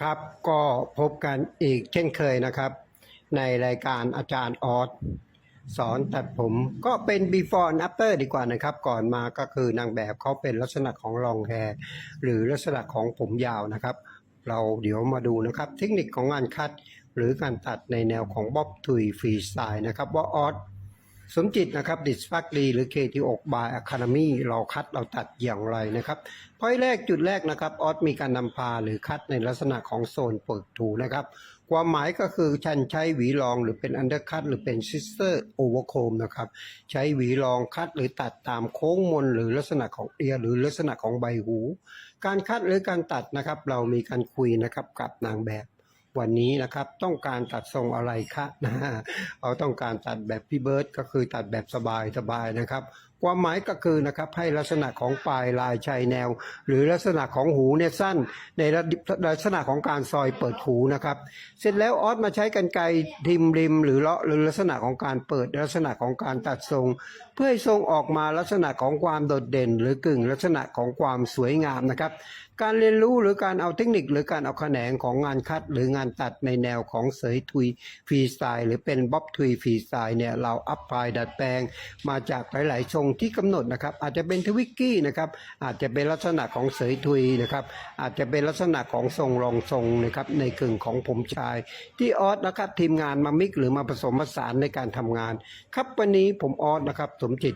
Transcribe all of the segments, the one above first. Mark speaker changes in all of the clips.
Speaker 1: ครับก็พบกันอีกเช่นเคยนะครับ ในรายการอาจารย์ออสสอนตัดผมก็เป็น before and after ดีกว่านะครับ ก่อนมาก็คือนางแบบเขาเป็นลักษณะของลองแฮร์หรือลักษณะของผมยาวนะครับ เราเดี๋ยวมาดูนะครับ เทคนิคของงานคัด หรือการตัดในแนวของบ๊อบทุยฟรีสไตล์นะครับว่าออส สมจิตนะครับดิสฟักดีหรือเคทีอกบายอะคา d มีเราคัดเราตัดอย่างไรนะครับพอยแรกจุดแรกนะครับออสมีการนำพาหรือคัดในลักษณะของโซนเปิดถูนะครับ ความหมายก็คือฉันใช้หวีรองหรือเป็นอันเดอร์คัตหรือเป็นซิสเตอร์โอเวอร์โคมนะครับ ใช้หวีรองคัดหรือตัดตามโค้งมนหรือลักษณะของเอียหรือลักษณะของใบหู การคัดหรือการตัดนะครับ เรามีการคุยนะครับกับนางแบบ วันนี้นะครับต้องการตัดทรงอะไรคะนะฮะเราต้องการตัดแบบพี่เบิร์ดก็คือตัดแบบสบายสบายๆนะครับ ความหมายก็คือนะครับให้ลักษณะของปลายลายชายแนว หรือลักษณะของหูเนี่ยสั้นในลักษณะของการซอยเปิดหูนะครับ เสร็จแล้วออสมาใช้กันไกรทิมริมหรือเลาะหรือลักษณะของการเปิดลักษณะของการตัดทรง เพื่อให้ทรงออกมาลักษณะของความโดดเด่น หรือกึ่งลักษณะของความสวยงามนะครับ การเรียนรู้หรือการเอาเทคนิคหรือการเอาแขนงของงานคัด หรืองานตัดในแนวของเสยทุยฟรีสไตล์หรือเป็นบ๊อบทุยฟรีสไตล์เนี่ยเราอัพพลายดัดแปลงมาจากหลายๆทรงที่กำหนดนะครับ อาจจะเป็นทวิกกี้นะครับ อาจจะเป็นลักษณะของเสยทุยนะครับ อาจจะเป็นลักษณะของทรงรองทรงนะครับในกึ่งของผมชาย ที่ออสนะครับทีมงานมามิกหรือมาผสมผสานในการทำงาน ครับวันนี้ผมออสนะครับสมจิต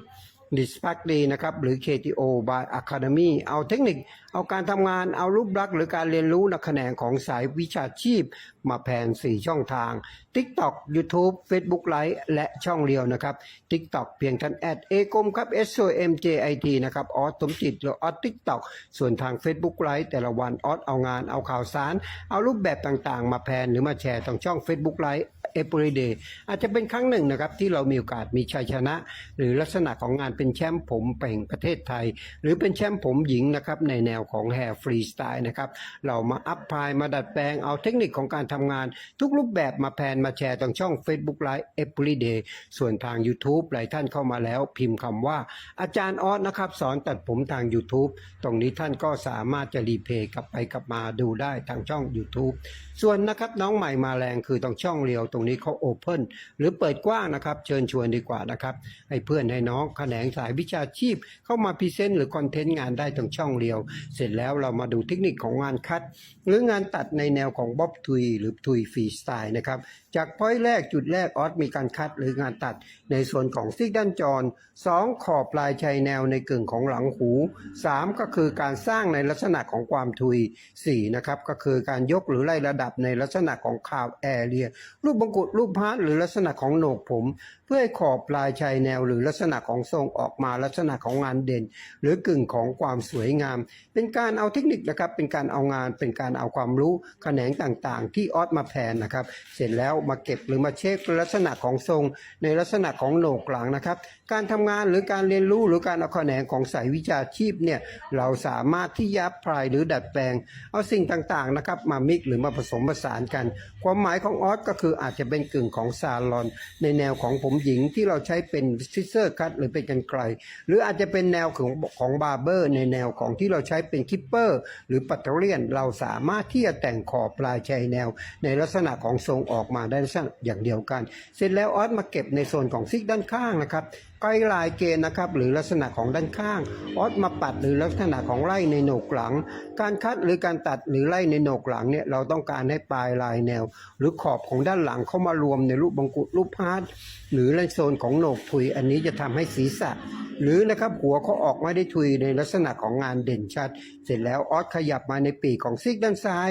Speaker 1: ดิสพักดีนะครับหรือ KTO by Academy เอาเทคนิค เอาการทำงาน เอารูปลักษณ์หรือการเรียนรู้ในแขนงของสายวิชาชีพ มาแผน 4 ช่องทาง TikTok YouTube Facebook Live และช่องเรียวนะครับ TikTok เพียงท่านแอดเอกมครับ S O M J I T นะครับออสสมจิตหรือออส TikTok ส่วนทาง Facebook Live แต่ละวันออสเอางานเอาข่าวสาร เอารูปแบบต่างๆ มาแผนหรือมาแชร์ทางช่อง Facebook Live Every Day อาจจะเป็นครั้งหนึ่งนะครับที่เรามีโอกาสมีชัยชนะ หรือลักษณะของงานเป็นแชมป์ผมแห่งประเทศไทย หรือเป็นแชมป์ผมหญิงนะครับในแนวของแฮร์ฟรีสไตล์นะครับเรามาอัพพายมาดัดแปลงเอาเทคนิคของการทำงาน ทุกรูปแบบมาแพนมาแชร์ทางช่อง Facebook Live Every Day ส่วนทาง YouTube หลายท่านเข้ามาแล้วพิมพ์คำว่า อาจารย์ออสนะครับสอนตัดผมทาง YouTube ตรงนี้ท่านก็สามารถจะรีเพย์กลับไปกลับมาดูได้ทางช่อง YouTube ส่วนนะครับน้องใหม่มาแรงคือตรงช่องเรียวตรงนี้เขาโอเพนหรือเปิดกว้างนะครับ เชิญชวนดีกว่านะครับให้เพื่อนให้น้องแขนงสายวิชาชีพ เข้ามาพรีเซนต์หรือคอนเทนต์งานได้ตรงช่องเรียว เสร็จแล้วเรามาดูเทคนิคของงานคัด หรืองานตัดในแนวของบ๊อบทุยหรือทุยฟรีสไตล์นะครับจากพอยต์แรกจุดแรกออสมีการคัดหรืองานตัดในส่วนของซิกด้านจร 2 ขอบปลายชายแนวในกึ่งของหลังหู 3 ก็คือการสร้างในลักษณะของความทุย 4 นะครับ ก็คือการยกหรือไล่ระดับในลักษณะของคาวแอเรียรูปบงกุดรูปพร์ทหรือลักษณะของโหนกผม เพื่อให้ขอบปลายชายแนวหรือลักษณะของทรงออกมาลักษณะของงานเด่น หรือกึ่งของความสวยงาม เป็นการเอาเทคนิคนะครับเป็นการเอางานเป็นการเอาความรู้แขนงต่างๆ ที่ออสมาแพนนะครับเสร็จแล้วมาเก็บหรือมาเช็คลักษณะของทรง ในลักษณะของโหนกหลังนะครับ การทำงานหรือการเรียนรู้หรือการเอาแขนงของสายวิชาชีพเนี่ยเราสามารถที่ยับพลายหรือดัดแปลง เอาสิ่งต่างๆนะครับมามิกหรือมาผสมผสานกัน ความหมายของออสก็คืออาจจะเป็นกึ่งของซาลอน ในแนวของผมหญิงที่เราใช้เป็นซิสเซอร์คัตหรือเป็นกันไกล หรืออาจจะเป็นแนวของของบาร์เบอร์ ในแนวของที่เราใช้เป็นคิปเปอร์ หรือปัตเตอร์เลียน เราสามารถที่จะแต่งขอบปลายชายแนว ในลักษณะของทรงออกมาได้ลักษณะอย่างเดียวกัน เสร็จแล้วออสมาเก็บในโซนของซิกด้านข้างนะครับ กล้ลายเกณฑ์นะครับหรือลักษณะของด้านข้างออสมาปัดหรือลักษณะของไล่ในโหนกหลัง การคัดหรือการตัดหรือไล่ในโหนกหลังเนี่ยเราต้องการให้ปลายลายแนว หรือขอบของด้านหลังเข้ามารวมในรูปบังกุดรูปพาร์ทหรือในโซนของโหนกทุยอันนี้จะทำให้ศีรษะ หรือนะครับหัวเขาออกมาได้ทุยในลักษณะของงานเด่นชัด เสร็จแล้วออสขยับมาในปีกของซิกด้านซ้าย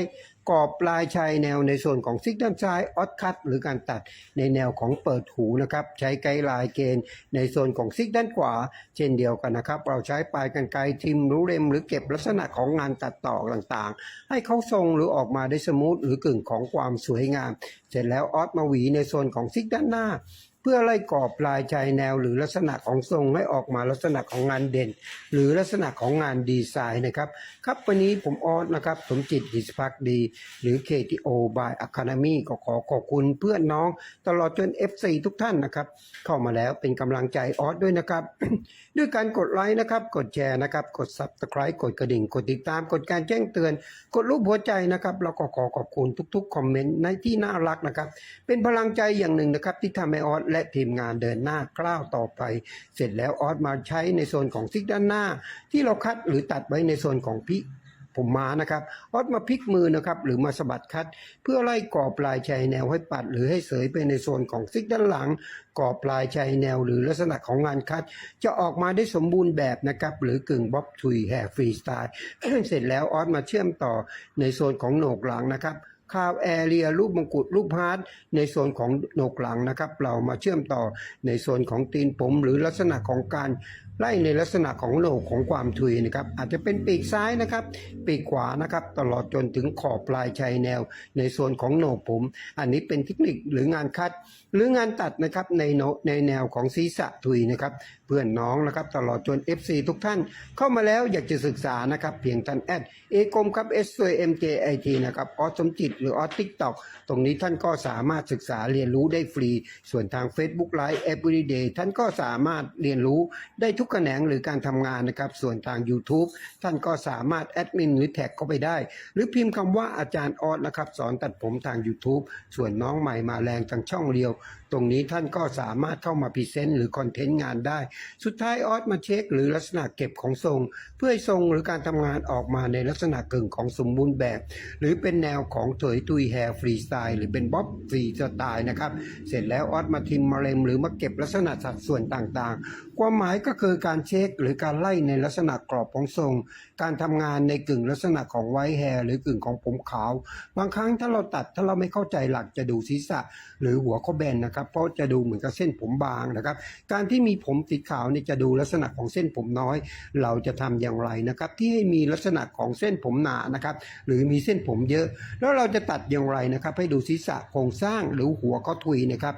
Speaker 1: กรอบปลายชายแนวในส่วนของซิกด้านซ้ายออสคัตหรือการตัดในแนวของเปิดหูนะครับใช้ไกด์ลน์เกณฑ์ในส่วนของซิกด้านขวา เช่นเดียวกันนะครับ เราใช้ปลายกันไกรทิมรู้เร็ม หรือเก็บลักษณะของงานตัดต่อต่างๆ ให้เขาทรงหรือออกมาได้สมูทหรือกึ่งของความสวยงาม เสร็จแล้วออสมาหวีในส่วนของซิกด้านหน้า เพื่อไล่กรอบปลายชายแนวหรือลักษณะของทรงให้ออกมาลักษณะของงานเด่น หรือลักษณะของงานดีไซน์นะครับ ครับวันนี้ผมออสนะครับสมจิตดิสพักดี หรือ KTO by Academy ก็ขอขอบคุณเพื่อนน้องตลอดจน FC ทุกท่านนะครับ เข้ามาแล้วเป็นกำลังใจออสด้วยนะครับ ด้วยการกดไลค์นะครับ กดแชร์นะครับ กด subscribe กดกระดิ่ง กดติดตาม กดการแจ้งเตือน กดรูปหัวใจนะครับแล้วก็ขอขอบคุณทุกๆ คอมเมนต์ในที่น่ารักนะครับ เป็นพลังใจอย่างหนึ่งนะครับ ที่ทำให้ออสและทีมงานเดินหน้ากล้าวต่อไป เสร็จแล้วออสมาใช้ในโซนของซิกด้านหน้า ที่เราคัดหรือตัดไว้ในโซนของพิ ผมมานะครับออสมาพลิกมือนะครับหรือมาสะบัดคัด เพื่อไล่กรอบปลายชายแนวให้ปัด หรือให้เสยไปในโซนของซิกด้านหลังกรอบปลายชายแนว หรือลักษณะของงานคัด จะออกมาได้สมบูรณ์แบบนะครับหรือกึ่งบ๊อบทุยแห่ฟรีสไตล์เสร็จแล้วออสมาเชื่อมต่อในโซนของโหนกหลังนะครับคาวแอเรียรูปมงกุฎรูปฮาร์ดในโซนของโหนกหลังนะครับ เรามาเชื่อมต่อในโซนของตีนผมหรือลักษณะของการไล่ในลักษณะของโหนกของความทุยนะครับ อาจจะเป็นปีกซ้ายนะครับ ปีกขวานะครับ ตลอดจนถึงขอบปลายชายแนว ในโซนของโหนกผม อันนี้เป็นเทคนิคหรืองานคัด หรืองานตัดนะครับในโนในแนวของศีรษะทุยนะครับเพื่อนน้องนะครับ ตลอดจน FC ทุกท่าน เข้ามาแล้วอยากจะศึกษานะครับ เพียงท่านแอดเอกมครับ S M J I T นะครับออสมจิตหรือออสทิกตอกตรงนี้ท่านก็สามารถศึกษาเรียนรู้ได้ฟรี ส่วนทาง Facebook Live Everyday ท่านก็สามารถเรียนรู้ได้ทุกทุกแขนงหรือการทำงานนะครับ ส่วนทาง YouTube ท่านก็สามารถแอดมินหรือแท็กเข้าไปได้ หรือพิมพ์คำว่าอาจารย์ออสนะครับ สอนตัดผมทาง YouTube ส่วนน้องใหม่มาแรงทางช่องเรียว ตรงนี้ท่านก็สามารถเข้ามาพรีเซนต์หรือคอนเทนต์งานได้ สุดท้ายออสมาเช็ค หรือลักษณะเก็บของทรง เพื่อให้ทรงหรือการทำงานออกมาในลักษณะกึ่งของสมบูรณ์แบบ หรือเป็นแนวของเถยตุยแฮร์ฟรีสไตล์หรือเป็นบ๊อบฟรีสไตล์นะครับ เสร็จแล้วออสมาทิมมาเลมหรือมาเก็บลักษณะสัดส่วนต่างๆ ความหมายก็คือการเช็คหรือการไล่ในลักษณะกรอบของทรง การทำงานในกึ่งลักษณะของไวท์แฮร์หรือกึ่งของผมขาว บางครั้งถ้าเราตัดถ้าเราไม่เข้าใจหลักจะดูศีรษะ หรือหัวเขาแบนนะครับเพราะจะดูเหมือนกับเส้นผมบางนะครับ การที่มีผมสีขาวเนี่ยจะดูลักษณะของเส้นผมน้อย เราจะทำอย่างไรนะครับ ที่ให้มีลักษณะของเส้นผมหนานะครับหรือมีเส้นผมเยอะ แล้วเราจะตัดอย่างไรนะครับ ให้ดูศีรษะโครงสร้างหรือหัวก็ทุยนะครับ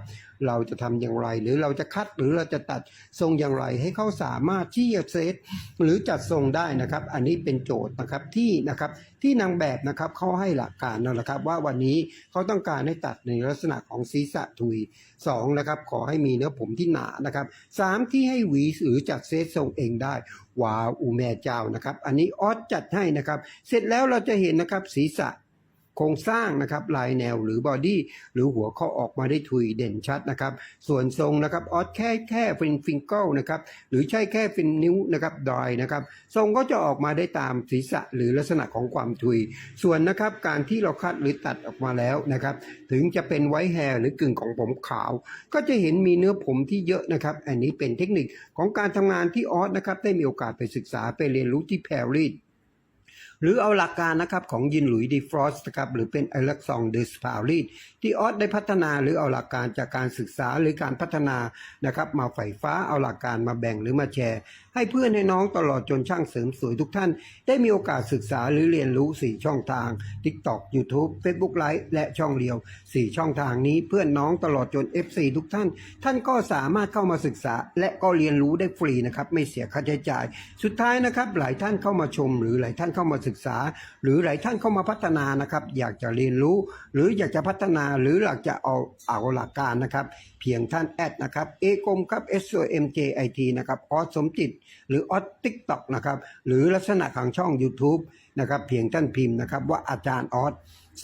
Speaker 1: เราจะทำอย่างไร หรือเราจะคัดหรือเราจะตัดทรงอย่างไร ให้เขาสามารถที่จะเซตหรือจัดทรงได้นะครับ อันนี้เป็นโจทย์นะครับที่นะครับที่นางแบบนะครับเขาให้หลักการนั่นแหละครับ ว่าวันนี้เขาต้องการให้ตัดในลักษณะของศีรษะทุยสองนะครับขอให้มีเนื้อผมที่หนานะครับสามที่ให้หวีหรือจัดเซตทรงเองได้ว้าวอูแม่เจ้านะครับ อันนี้ออสจัดให้นะครับ เสร็จแล้วเราจะเห็นนะครับศีรษะ โครงสร้างนะครับลายแนวหรือบอดี้หรือหัวข้าออกมาได้ทุยเด่นชัดนะครับ ส่วนทรงนะครับออสแค่แค่ฟินฟิงเกิลนะครับหรือใช่แค่ฟินนิ้วนะครับดอยนะครับ ทรงก็จะออกมาได้ตามศีรษะหรือลักษณะของความทุย ส่วนนะครับการที่เราคัดหรือตัดออกมาแล้วนะครับ ถึงจะเป็นไวท์แฮร์หรือกึ่งของผมขาว ก็จะเห็นมีเนื้อผมที่เยอะนะครับอันนี้เป็นเทคนิคของการทำงานที่ออสนะครับได้มีโอกาสไปศึกษาไปเรียนรู้ที่แพรรีส หรือเอาหลักการนะครับของยินหลุยดีฟรอสต์นะครับหรือเป็นไอเล็กซองเดสพารีดที่ออสได้พัฒนาหรือเอาหลักการจากการศึกษาหรือการพัฒนานะครับมาไฟฟ้าเอาหลักการมาแบ่งหรือมาแชร์ ให้เพื่อนให้น้องตลอดจนช่างเสริมสวยทุกท่าน ได้มีโอกาสศึกษาหรือเรียนรู้ 4 ช่องทาง TikTok YouTube Facebook Live และช่องเรียว 4 ช่องทางนี้เพื่อนน้องตลอดจน FC ทุกท่าน ท่านก็สามารถเข้ามาศึกษา และก็เรียนรู้ได้ฟรีนะครับไม่เสียค่าใช้จ่าย สุดท้ายนะครับหลายท่านเข้ามาชม หรือหลายท่านเข้ามาศึกษา หรือหลายท่านเข้ามาพัฒนานะครับ อยากจะเรียนรู้ หรืออยากจะพัฒนาหรืออยากจะเอาเอาหลักการนะครับ เพียงท่านแอดนะครับเอกมครับ S O M J I T นะครับออสสมจิต หรือออสติ๊กต็อกนะครับหรือลักษณะของช่อง YouTube นะครับเพียงท่านพิมพ์นะครับว่าอาจารย์ออส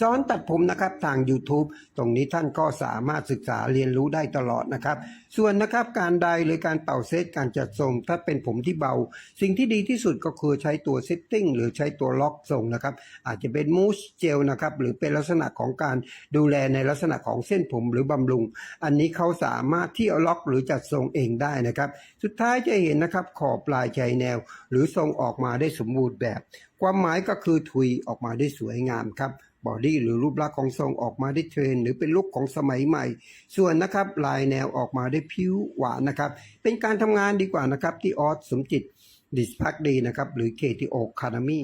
Speaker 1: สอนตัดผมนะครับทาง YouTube ตรงนี้ท่านก็สามารถศึกษาเรียนรู้ได้ตลอดนะครับ ส่วนนะครับการใดหรือการเป่าเซตการจัดทรง ถ้าเป็นผมที่เบา สิ่งที่ดีที่สุดก็คือใช้ตัวเซตติ้งหรือใช้ตัวล็อกทรงนะครับอาจจะเป็นมูสเจลนะครับหรือเป็นลักษณะของการดูแลในลักษณะของเส้นผมหรือบำรุง อันนี้เขาสามารถที่เอาล็อกหรือจัดทรงเองได้นะครับ สุดท้ายจะเห็นนะครับขอบปลายชายแนว หรือทรงออกมาได้สมบูรณ์แบบ ความหมายก็คือทุยออกมาได้สวยงามครับ บอดี้หรือรูปลักษณ์ของทรงออกมาได้เทรน หรือเป็นลุคของสมัยใหม่ ส่วนนะครับลายแนวออกมาได้ผิวหวานนะครับ เป็นการทำงานดีกว่านะครับที่ออสสมจิตดิสพักดีนะครับหรือ KTO Academy